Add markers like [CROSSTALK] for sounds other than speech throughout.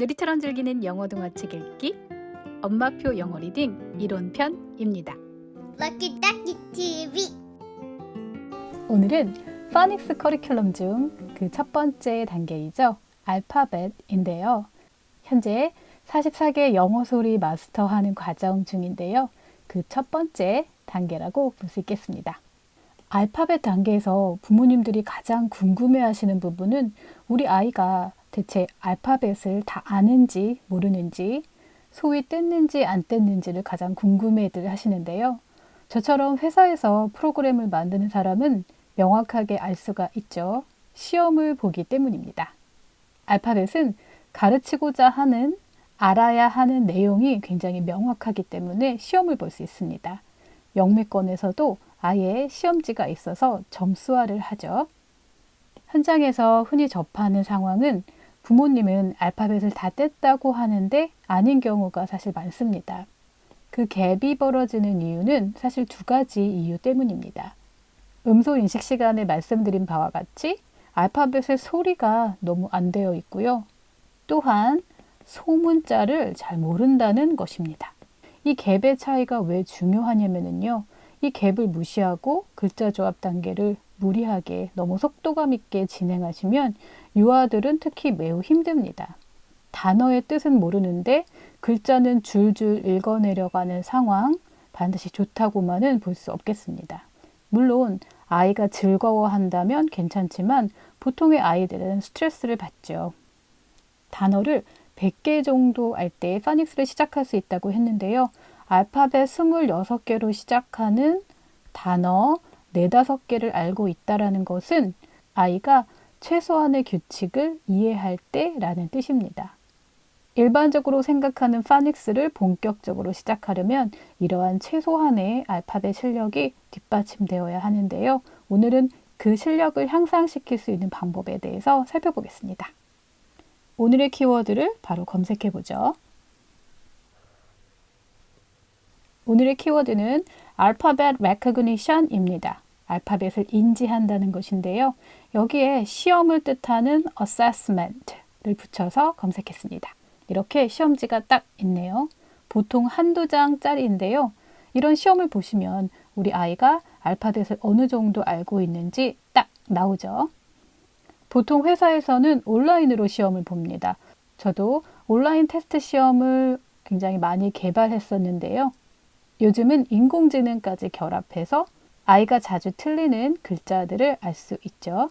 느리처럼 즐기는 영어 동화책 읽기 엄마표 영어 리딩 이론편입니다. Lucky Ducky TV. 오늘은 파닉스 커리큘럼 중 그 첫 번째 단계이죠. 알파벳인데요. 현재 44개 영어 소리 마스터하는 과정 중인데요. 그 첫 번째 단계라고 볼 수 있겠습니다. 알파벳 단계에서 부모님들이 가장 궁금해 하시는 부분은 우리 아이가 대체 알파벳을 다 아는지 모르는지 소위 뗐는지 안 뗐는지를 가장 궁금해들 하시는데요. 저처럼 회사에서 프로그램을 만드는 사람은 명확하게 알 수가 있죠. 시험을 보기 때문입니다. 알파벳은 가르치고자 하는, 알아야 하는 내용이 굉장히 명확하기 때문에 시험을 볼 수 있습니다. 영미권에서도 아예 시험지가 있어서 점수화를 하죠. 현장에서 흔히 접하는 상황은 부모님은 알파벳을 다 뗐다고 하는데 아닌 경우가 사실 많습니다. 그 갭이 벌어지는 이유는 사실 두 가지 이유 때문입니다. 음소 인식 시간에 말씀드린 바와 같이 알파벳의 소리가 너무 안 되어 있고요. 또한 소문자를 잘 모른다는 것입니다. 이 갭의 차이가 왜 중요하냐면요. 이 갭을 무시하고 글자 조합 단계를 무리하게 너무 속도감 있게 진행하시면 유아들은 특히 매우 힘듭니다. 단어의 뜻은 모르는데 글자는 줄줄 읽어내려가는 상황 반드시 좋다고만은 볼 수 없겠습니다. 물론 아이가 즐거워한다면 괜찮지만 보통의 아이들은 스트레스를 받죠. 단어를 100개 정도 알 때 파닉스를 시작할 수 있다고 했는데요. 알파벳 26개로 시작하는 단어 4, 5개를 알고 있다라는 것은 아이가 최소한의 규칙을 이해할 때라는 뜻입니다. 일반적으로 생각하는 파닉스를 본격적으로 시작하려면 이러한 최소한의 알파벳 실력이 뒷받침되어야 하는데요. 오늘은 그 실력을 향상시킬 수 있는 방법에 대해서 살펴보겠습니다. 오늘의 키워드를 바로 검색해 보죠. 오늘의 키워드는 알파벳 recognition입니다. 알파벳을 인지한다는 것인데요. 여기에 시험을 뜻하는 assessment를 붙여서 검색했습니다. 이렇게 시험지가 딱 있네요. 보통 한두 장짜리인데요. 이런 시험을 보시면 우리 아이가 알파벳을 어느 정도 알고 있는지 딱 나오죠. 보통 회사에서는 온라인으로 시험을 봅니다. 저도 온라인 테스트 시험을 굉장히 많이 개발했었는데요. 요즘은 인공지능까지 결합해서 아이가 자주 틀리는 글자들을 알 수 있죠.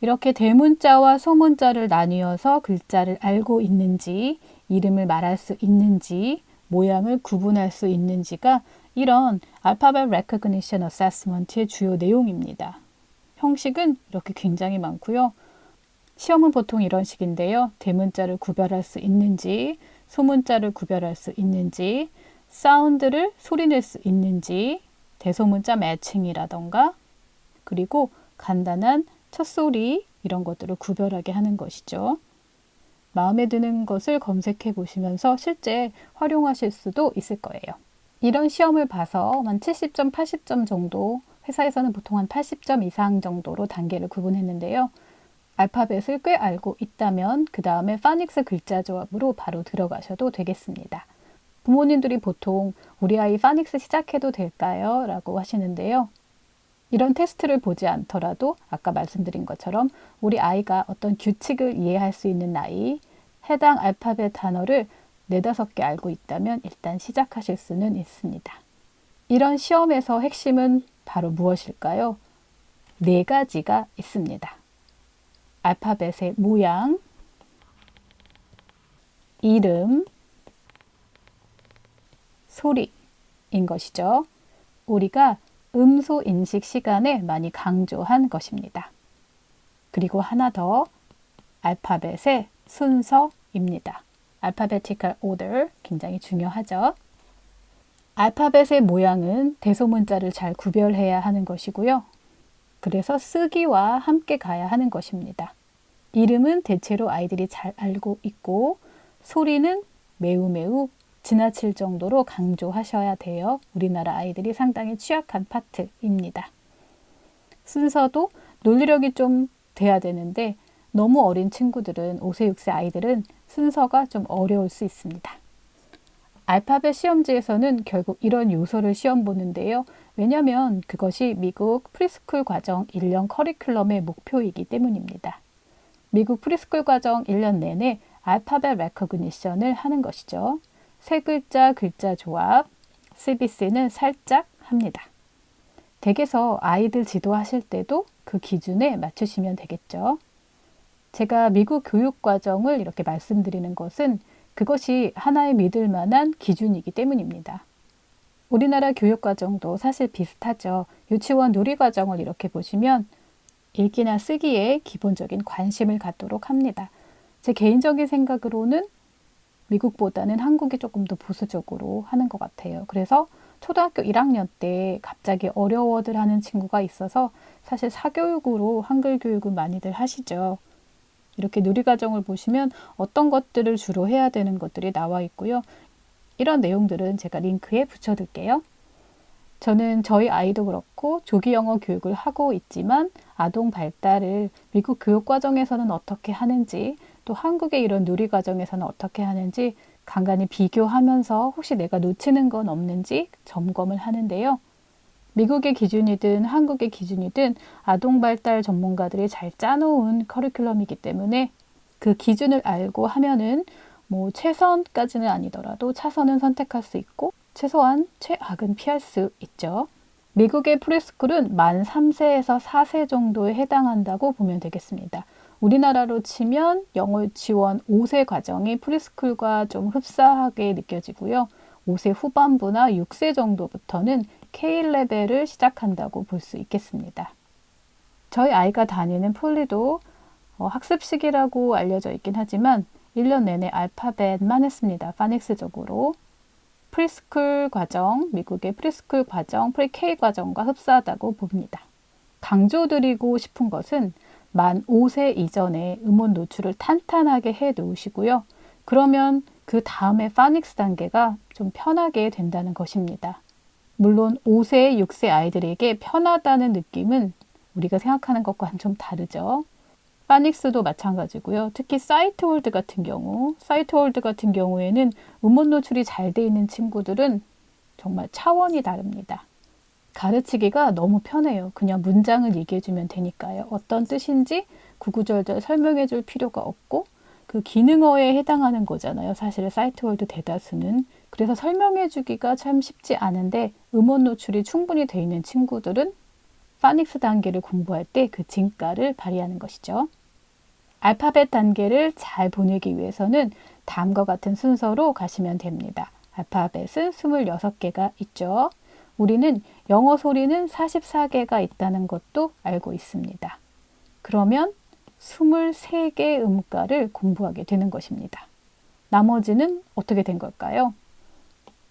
이렇게 대문자와 소문자를 나뉘어서 글자를 알고 있는지, 이름을 말할 수 있는지, 모양을 구분할 수 있는지가 이런 알파벳 레코그니션 어세스먼트의 주요 내용입니다. 형식은 이렇게 굉장히 많고요. 시험은 보통 이런 식인데요. 대문자를 구별할 수 있는지, 소문자를 구별할 수 있는지, 사운드를 소리낼 수 있는지, 대소문자 매칭이라던가, 그리고 간단한 첫소리 이런 것들을 구별하게 하는 것이죠. 마음에 드는 것을 검색해 보시면서 실제 활용하실 수도 있을 거예요. 이런 시험을 봐서 한 70점, 80점 정도, 회사에서는 보통 한 80점 이상 정도로 단계를 구분했는데요. 알파벳을 꽤 알고 있다면 그 다음에 파닉스 글자 조합으로 바로 들어가셔도 되겠습니다. 부모님들이 보통 우리 아이 파닉스 시작해도 될까요? 라고 하시는데요. 이런 테스트를 보지 않더라도 아까 말씀드린 것처럼 우리 아이가 어떤 규칙을 이해할 수 있는 나이, 해당 알파벳 단어를 네다섯 개 알고 있다면 일단 시작하실 수는 있습니다. 이런 시험에서 핵심은 바로 무엇일까요? 네 가지가 있습니다. 알파벳의 모양, 이름, 소리인 것이죠. 우리가 음소 인식 시간에 많이 강조한 것입니다. 그리고 하나 더 알파벳의 순서입니다. 알파베티컬 오더 굉장히 중요하죠. 알파벳의 모양은 대소문자를 잘 구별해야 하는 것이고요. 그래서 쓰기와 함께 가야 하는 것입니다. 이름은 대체로 아이들이 잘 알고 있고 소리는 매우 매우 지나칠 정도로 강조하셔야 돼요. 우리나라 아이들이 상당히 취약한 파트입니다. 순서도 논리력이 좀 돼야 되는데 너무 어린 친구들은 5세, 6세 아이들은 순서가 좀 어려울 수 있습니다. 알파벳 시험지에서는 결국 이런 요소를 시험 보는데요. 왜냐하면 그것이 미국 프리스쿨 과정 1년 커리큘럼의 목표이기 때문입니다. 미국 프리스쿨 과정 1년 내내 알파벳 레커그니션을 하는 것이죠. 세 글자 글자 조합, CBC는 살짝 합니다. 댁에서 아이들 지도하실 때도 그 기준에 맞추시면 되겠죠. 제가 미국 교육 과정을 이렇게 말씀드리는 것은 그것이 하나의 믿을 만한 기준이기 때문입니다. 우리나라 교육 과정도 사실 비슷하죠. 유치원 누리 과정을 이렇게 보시면 읽기나 쓰기에 기본적인 관심을 갖도록 합니다. 제 개인적인 생각으로는 미국보다는 한국이 조금 더 보수적으로 하는 것 같아요. 그래서 초등학교 1학년 때 갑자기 어려워들 하는 친구가 있어서 사실 사교육으로 한글 교육을 많이들 하시죠. 이렇게 누리과정을 보시면 어떤 것들을 주로 해야 되는 것들이 나와 있고요. 이런 내용들은 제가 링크에 붙여둘게요. 저는 저희 아이도 그렇고 조기 영어 교육을 하고 있지만 아동 발달을 미국 교육 과정에서는 어떻게 하는지 또 한국의 이런 누리 과정에서는 어떻게 하는지 간간히 비교하면서 혹시 내가 놓치는 건 없는지 점검을 하는데요. 미국의 기준이든 한국의 기준이든 아동 발달 전문가들이 잘 짜놓은 커리큘럼이기 때문에 그 기준을 알고 하면은 뭐 최선까지는 아니더라도 차선은 선택할 수 있고 최소한 최악은 피할 수 있죠. 미국의 프리스쿨은 만 3세에서 4세 정도에 해당한다고 보면 되겠습니다. 우리나라로 치면 영어 유치원 5세 과정이 프리스쿨과 좀 흡사하게 느껴지고요. 5세 후반부나 6세 정도부터는 K 레벨을 시작한다고 볼 수 있겠습니다. 저희 아이가 다니는 폴리도 어, 학습식이라고 알려져 있긴 하지만 1년 내내 알파벳만 했습니다. 파닉스적으로. 프리스쿨 과정, 미국의 프리스쿨 과정, 프리-K 과정과 흡사하다고 봅니다. 강조드리고 싶은 것은 만 5세 이전에 음원 노출을 탄탄하게 해 놓으시고요. 그러면 그 다음에 파닉스 단계가 좀 편하게 된다는 것입니다. 물론 5세, 6세 아이들에게 편하다는 느낌은 우리가 생각하는 것과는 좀 다르죠. 파닉스도 마찬가지고요. 특히 사이트 홀드 같은 경우, 사이트 홀드 같은 경우에는 음원 노출이 잘 돼 있는 친구들은 정말 차원이 다릅니다. 가르치기가 너무 편해요. 그냥 문장을 얘기해주면 되니까요. 어떤 뜻인지 구구절절 설명해 줄 필요가 없고 그 기능어에 해당하는 거잖아요. 사실 사이트 홀드 대다수는. 그래서 설명해 주기가 참 쉽지 않은데 음원 노출이 충분히 돼 있는 친구들은 파닉스 단계를 공부할 때 그 진가를 발휘하는 것이죠. 알파벳 단계를 잘 보내기 위해서는 다음과 같은 순서로 가시면 됩니다. 알파벳은 26개가 있죠. 우리는 영어 소리는 44개가 있다는 것도 알고 있습니다. 그러면 23개 음가를 공부하게 되는 것입니다. 나머지는 어떻게 된 걸까요?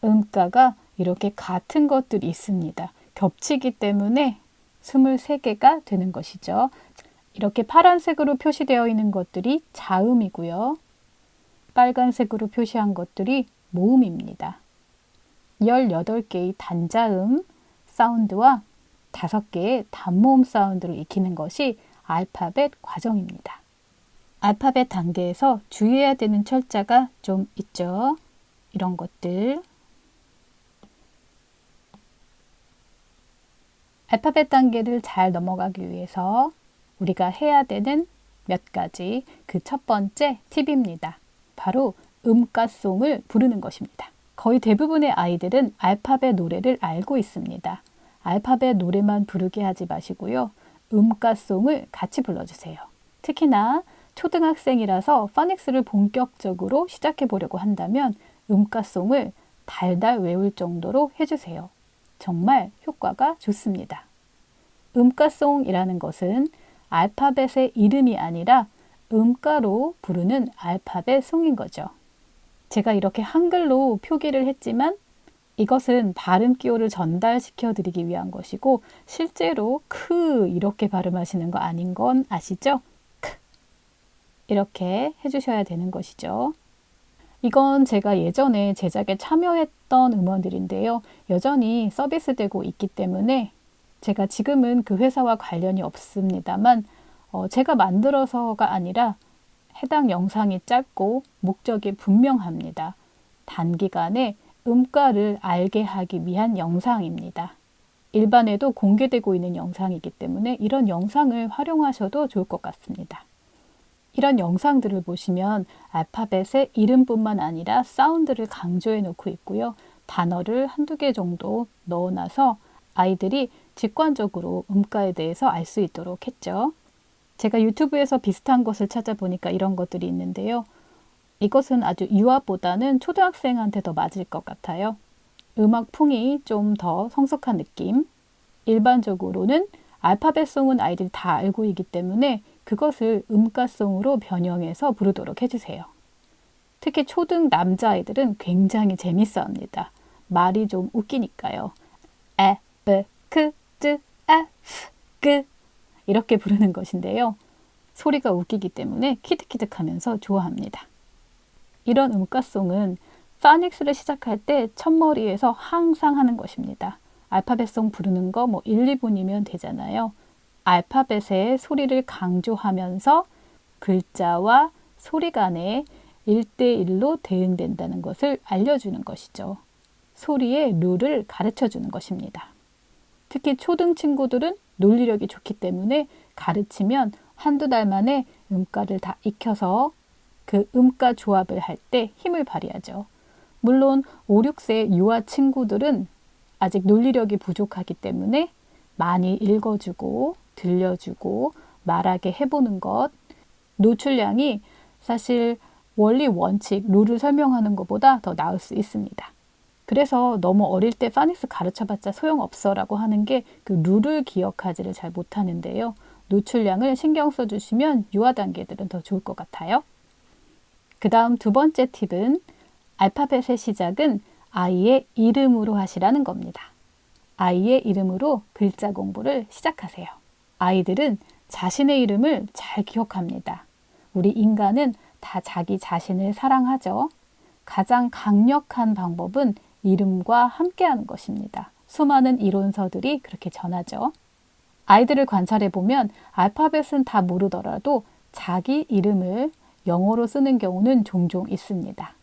음가가 이렇게 같은 것들이 있습니다. 겹치기 때문에 23개가 되는 것이죠. 이렇게 파란색으로 표시되어 있는 것들이 자음이고요. 빨간색으로 표시한 것들이 모음입니다. 18개의 단자음 사운드와 5개의 단모음 사운드를 익히는 것이 알파벳 과정입니다. 알파벳 단계에서 주의해야 되는 철자가 좀 있죠. 이런 것들. 알파벳 단계를 잘 넘어가기 위해서 우리가 해야 되는 몇 가지 그 첫 번째 팁입니다. 바로 음가송을 부르는 것입니다. 거의 대부분의 아이들은 알파벳 노래를 알고 있습니다. 알파벳 노래만 부르게 하지 마시고요. 음가송을 같이 불러주세요. 특히나 초등학생이라서 파닉스를 본격적으로 시작해 보려고 한다면 음가송을 달달 외울 정도로 해주세,요 정말 효과가 좋습니다. 음가송이라는 것은 알파벳의 이름이 아니라 음가로 부르는 알파벳 송인 거죠. 제가 이렇게 한글로 표기를 했지만 이것은 발음 기호를 전달시켜 드리기 위한 것이고 실제로 크 이렇게 발음하시는 거 아닌 건 아시죠? 크 이렇게 해주셔야 되는 것이죠. 이건 제가 예전에 제작에 참여했던 음원들인데요. 여전히 서비스되고 있기 때문에 제가 지금은 그 회사와 관련이 없습니다만 어, 제가 만들어서가 아니라 해당 영상이 짧고 목적이 분명합니다. 단기간에 음가를 알게 하기 위한 영상입니다. 일반에도 공개되고 있는 영상이기 때문에 이런 영상을 활용하셔도 좋을 것 같습니다. 이런 영상들을 보시면 알파벳의 이름뿐만 아니라 사운드를 강조해 놓고 있고요. 단어를 한두 개 정도 넣어놔서 아이들이 직관적으로 음가에 대해서 알 수 있도록 했죠. 제가 유튜브에서 비슷한 것을 찾아보니까 이런 것들이 있는데요. 이것은 아주 유아보다는 초등학생한테 더 맞을 것 같아요. 음악풍이 좀 더 성숙한 느낌. 일반적으로는 알파벳송은 아이들이 다 알고 있기 때문에 그것을 음가송으로 변형해서 부르도록 해주세요. 특히 초등 남자아이들은 굉장히 재밌어 합니다. 말이 좀 웃기니까요. 에, 브, 크, 쯔, 아, 프, 그 이렇게 부르는 것인데요. 소리가 웃기기 때문에 키득키득하면서 좋아합니다. 이런 음가송은 파닉스를 시작할 때 첫머리에서 항상 하는 것입니다. 알파벳송 부르는 거 뭐 1, 2분이면 되잖아요. 알파벳의 소리를 강조하면서 글자와 소리 간에 1대1로 대응된다는 것을 알려주는 것이죠. 소리의 룰을 가르쳐 주는 것입니다. 특히 초등 친구들은 논리력이 좋기 때문에 가르치면 한두 달 만에 음가를 다 익혀서 그 음가 조합을 할 때 힘을 발휘하죠. 물론 5, 6세 유아 친구들은 아직 논리력이 부족하기 때문에 많이 읽어주고 들려주고 말하게 해보는 것 노출량이 사실 원리 원칙 룰을 설명하는 것보다 더 나을 수 있습니다. 그래서 너무 어릴 때 파닉스 가르쳐봤자 소용없어라고 하는 게 그 룰을 기억하지를 잘 못하는데요. 노출량을 신경 써주시면 유아 단계들은 더 좋을 것 같아요. 그 다음 두 번째 팁은 알파벳의 시작은 아이의 이름으로 하시라는 겁니다. 아이의 이름으로 글자 공부를 시작하세요. 아이들은 자신의 이름을 잘 기억합니다. 우리 인간은 다 자기 자신을 사랑하죠. 가장 강력한 방법은 이름과 함께하는 것입니다. 수많은 이론서들이 그렇게 전하죠. 아이들을 관찰해 보면 알파벳은 다 모르더라도 자기 이름을 영어로 쓰는 경우는 종종 있습니다.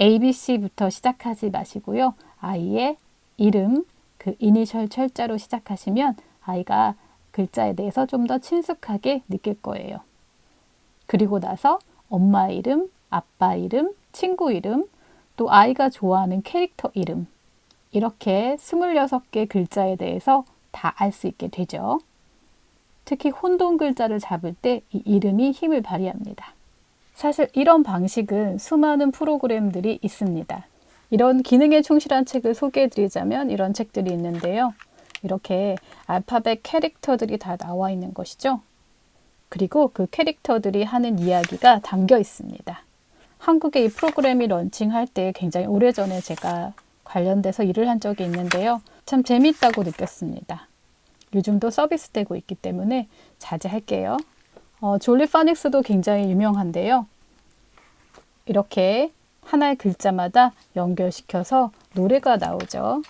ABC부터 시작하지 마시고요. 아이의 이름, 그 이니셜 철자로 시작하시면 아이가 글자에 대해서 좀 더 친숙하게 느낄 거예요. 그리고 나서 엄마 이름, 아빠 이름, 친구 이름, 또 아이가 좋아하는 캐릭터 이름. 이렇게 26개 글자에 대해서 다 알 수 있게 되죠. 특히 혼동 글자를 잡을 때 이 이름이 힘을 발휘합니다. 사실 이런 방식은 수많은 프로그램들이 있습니다. 이런 기능에 충실한 책을 소개해 드리자면 이런 책들이 있는데요. 이렇게 알파벳 캐릭터들이 다 나와 있는 것이죠. 그리고 그 캐릭터들이 하는 이야기가 담겨 있습니다. 한국에 이 프로그램이 런칭할 때 굉장히 오래전에 제가 관련돼서 일을 한 적이 있는데요. 참 재밌다고 느꼈습니다. 요즘도 서비스되고 있기 때문에 자제할게요. 어, 졸리 파닉스도 굉장히 유명한데요. 이렇게 하나의 글자마다 연결시켜서 노래가 나오죠.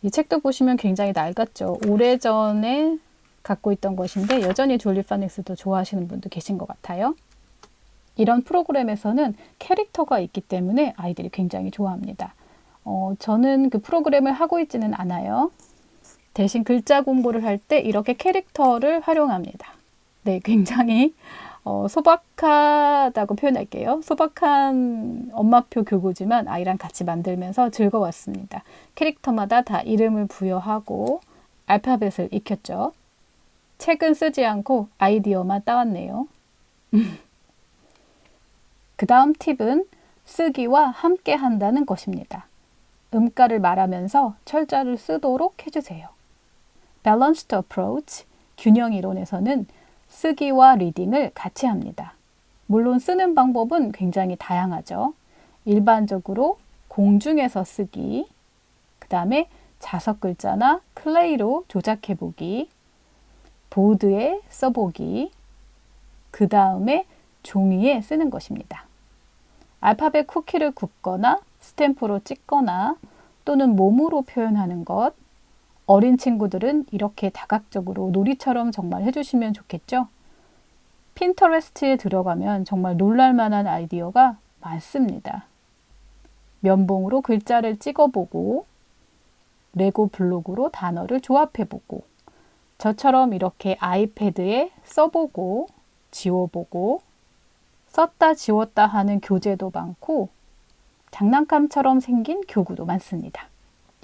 이 책도 보시면 굉장히 낡았죠. 오래전에 갖고 있던 것인데 여전히 졸리 파닉스도 좋아하시는 분도 계신 것 같아요. 이런 프로그램에서는 캐릭터가 있기 때문에 아이들이 굉장히 좋아합니다. 어, 저는 그 프로그램을 하고 있지는 않아요. 대신 글자 공부를 할 때 이렇게 캐릭터를 활용합니다. 네, 굉장히 어, 소박하다고 표현할게요. 소박한 엄마표 교구지만 아이랑 같이 만들면서 즐거웠습니다. 캐릭터마다 다 이름을 부여하고 알파벳을 익혔죠. 책은 쓰지 않고 아이디어만 따왔네요. [LAUGHS] 그 다음 팁은 쓰기와 함께 한다는 것입니다. 음가를 말하면서 철자를 쓰도록 해주세요. Balanced Approach, 균형 이론에서는 쓰기와 리딩을 같이 합니다. 물론 쓰는 방법은 굉장히 다양하죠. 일반적으로 공중에서 쓰기, 그 다음에 자석 글자나 클레이로 조작해 보기, 보드에 써보기, 그 다음에 종이에 쓰는 것입니다. 알파벳 쿠키를 굽거나 스탬프로 찍거나 또는 몸으로 표현하는 것, 어린 친구들은 이렇게 다각적으로 놀이처럼 정말 해주시면 좋겠죠? 핀터레스트에 들어가면 정말 놀랄만한 아이디어가 많습니다. 면봉으로 글자를 찍어보고, 레고 블록으로 단어를 조합해보고, 저처럼 이렇게 아이패드에 써보고, 지워보고, 썼다 지웠다 하는 교재도 많고, 장난감처럼 생긴 교구도 많습니다.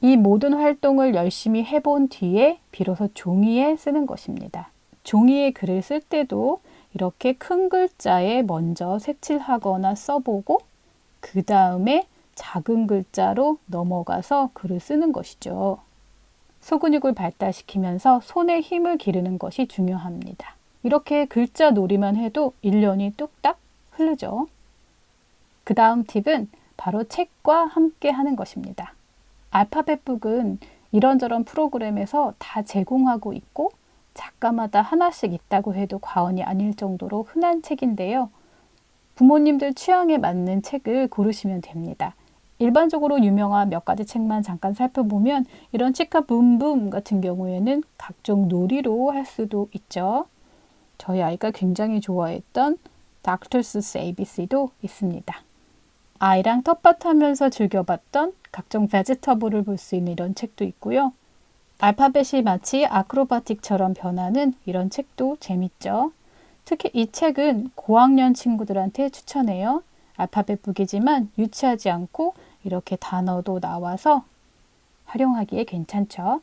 이 모든 활동을 열심히 해본 뒤에 비로소 종이에 쓰는 것입니다. 종이에 글을 쓸 때도 이렇게 큰 글자에 먼저 색칠하거나 써보고 그 다음에 작은 글자로 넘어가서 글을 쓰는 것이죠. 소근육을 발달시키면서 손에 힘을 기르는 것이 중요합니다. 이렇게 글자 놀이만 해도 1년이 뚝딱 흐르죠. 그 다음 팁은 바로 책과 함께 하는 것입니다. 알파벳북은 이런저런 프로그램에서 다 제공하고 있고 작가마다 하나씩 있다고 해도 과언이 아닐 정도로 흔한 책인데요. 부모님들 취향에 맞는 책을 고르시면 됩니다. 일반적으로 유명한 몇 가지 책만 잠깐 살펴보면 이런 치카 붐붐 같은 경우에는 각종 놀이로 할 수도 있죠. 저희 아이가 굉장히 좋아했던 닥터스 ABC도 있습니다. 아이랑 텃밭 하면서 즐겨봤던 각종 베지터블을 볼 수 있는 이런 책도 있고요. 알파벳이 마치 아크로바틱처럼 변하는 이런 책도 재밌죠. 특히 이 책은 고학년 친구들한테 추천해요. 알파벳 북이지만 유치하지 않고 이렇게 단어도 나와서 활용하기에 괜찮죠.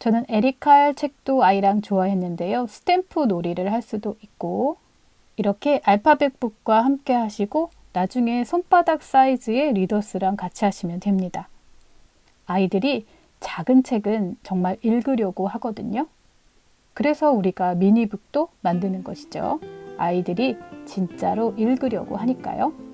저는 에리칼 책도 아이랑 좋아했는데요. 스탬프 놀이를 할 수도 있고 이렇게 알파벳 북과 함께 하시고 나중에 손바닥 사이즈의 리더스랑 같이 하시면 됩니다. 아이들이 작은 책은 정말 읽으려고 하거든요. 그래서 우리가 미니북도 만드는 것이죠. 아이들이 진짜로 읽으려고 하니까요.